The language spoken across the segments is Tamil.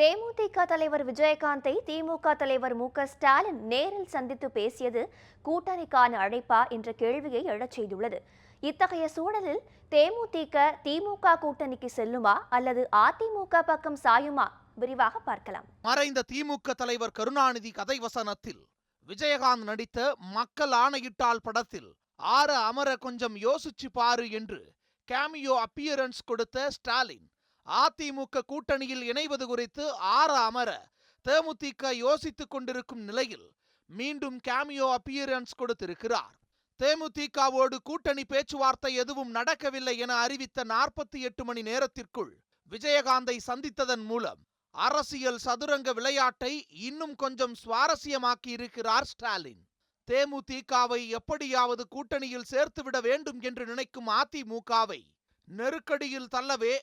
தேமுதிக தலைவர் விஜயகாந்தை திமுக தலைவர் மு க ஸ்டாலின் நேரில் சந்தித்து பேசியது கூட்டணிக்கான அழைப்பா என்ற கேள்வியை எழச் செய்துள்ளது. இத்தகைய சூழலில் தேமுதிக திமுக கூட்டணிக்கு செல்லுமா அல்லது அதிமுக பக்கம் சாயுமா? விரிவாக பார்க்கலாம். மறைந்த திமுக தலைவர் கருணாநிதி கதை வசனத்தில் விஜயகாந்த் நடித்த மக்கள் ஆணையிட்டால் படத்தில் ஆற அமர கொஞ்சம் யோசிச்சு பாரு என்று கேமியோ அப்பியரன்ஸ் கொடுத்த ஸ்டாலின் அதிமுக கூட்டணியில் இணைவது குறித்து ஆற அமர தேமுதிக யோசித்துக் கொண்டிருக்கும் நிலையில் மீண்டும் கேமியோ அப்பியரன்ஸ் கொடுத்திருக்கிறார். தேமுதிகவோடு கூட்டணி பேச்சுவார்த்தை எதுவும் நடக்கவில்லை என அறிவித்த நாற்பத்தி எட்டு மணி நேரத்திற்குள் விஜயகாந்தை சந்தித்ததன் மூலம் அரசியல் சதுரங்க விளையாட்டை இன்னும் கொஞ்சம் சுவாரஸ்யமாக்கி இருக்கிறார் ஸ்டாலின். தேமுதிகவை எப்படியாவது கூட்டணியில் சேர்த்துவிட வேண்டும் என்று நினைக்கும் அதிமுகவை நெருக்கடியில் தள்ளவே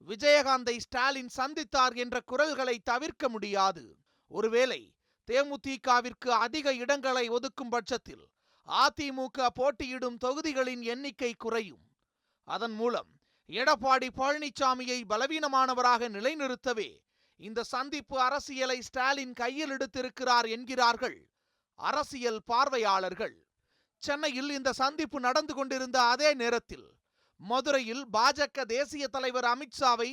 விஜயகாந்தை ஸ்டாலின் சந்தித்தார் என்ற குரல்களை தவிர்க்க முடியாது. ஒருவேளை தேமுதிகவிற்கு அதிக இடங்களை ஒதுக்கும் பட்சத்தில் அதிமுக போட்டியிடும் தொகுதிகளின் எண்ணிக்கை குறையும். அதன் மூலம் எடப்பாடி பழனிசாமியை பலவீனமானவராக நிலைநிறுத்தவே இந்த சந்திப்பு அரசியலை ஸ்டாலின் கையில் எடுத்திருக்கிறார் என்கிறார்கள் அரசியல் பார்வையாளர்கள். சென்னையில் இந்த சந்திப்பு நடந்து கொண்டிருந்த அதே நேரத்தில் மதுரையில் பாஜக தேசிய தலைவர் அமித்ஷாவை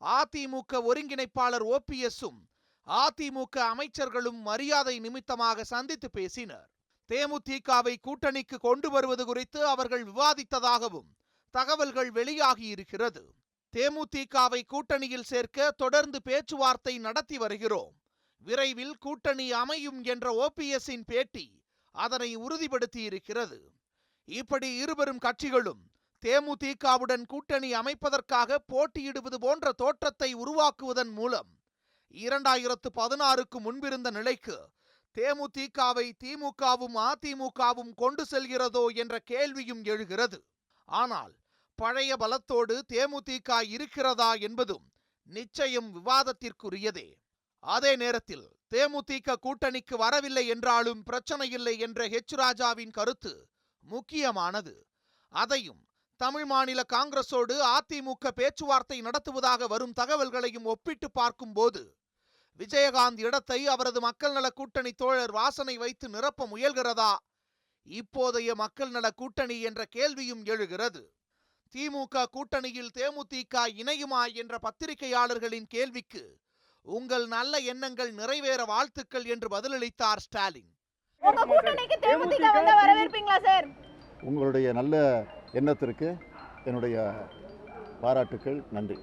அதிமுக ஒருங்கிணைப்பாளர் ஓபிஎஸும் அதிமுக அமைச்சர்களும் மரியாதை நிமித்தமாக சந்தித்து பேசினர். தேமுதிகவை கூட்டணிக்கு கொண்டு வருவது குறித்து அவர்கள் விவாதித்ததாகவும் தகவல்கள் வெளியாகியிருக்கிறது தேமுதிகவை கூட்டணியில் சேர்க்க தொடர்ந்து பேச்சுவார்த்தை நடத்தி வருகிறோம். விரைவில் கூட்டணி அமையும் என்ற ஓபிஎஸ்ஸின் பேட்டி அதனை உறுதிப்படுத்தியிருக்கிறது இப்படி இருவரும் கட்சிகளும் தேமுதிகவுடன் கூட்டணி அமைப்பதற்காக போட்டியிடுவது போன்ற தோற்றத்தை உருவாக்குவதன் மூலம் இரண்டாயிரத்து பதினாறுக்கு முன்பிருந்த நிலைக்கு தேமுதிகவை திமுகவும் அதிமுகவும் கொண்டு செல்கிறதோ என்ற கேள்வியும் எழுகிறது. ஆனால் பழைய பலத்தோடு தேமுதிக இருக்கிறதா என்பதும் நிச்சயம் விவாதத்திற்குரியதே. அதே நேரத்தில் தேமுதிக கூட்டணிக்கு வரவில்லை என்றாலும் பிரச்சனையில்லை என்ற ஹெச் ராஜாவின் கருத்து முக்கியமானது. அதையும் தமிழ் மாநில காங்கிரஸோடு அதிமுக பேச்சுவார்த்தை நடத்துவதாக வரும் தகவல்களையும் ஒப்பிட்டு பார்க்கும்போது விஜயகாந்த் இடத்தை அவரது மக்கள் நல கூட்டணி தோழர் வாசனை வைத்து நிரப்ப முயல்கிறதா? இப்போதைய மக்கள் நல கூட்டணி என்ற கேள்வியும் எழுகிறது. திமுக கூட்டணியில் தேமுதிக இணையுமா என்ற பத்திரிகையாளர்களின் கேள்விக்கு உங்கள் நல்ல எண்ணங்கள் நிறைவேற வாழ்த்துக்கள் என்று பதிலளித்தார் ஸ்டாலின். உங்களுடைய நல்ல எண்ணத்திற்கு என்னுடைய பாராட்டுக்கள் நன்றி.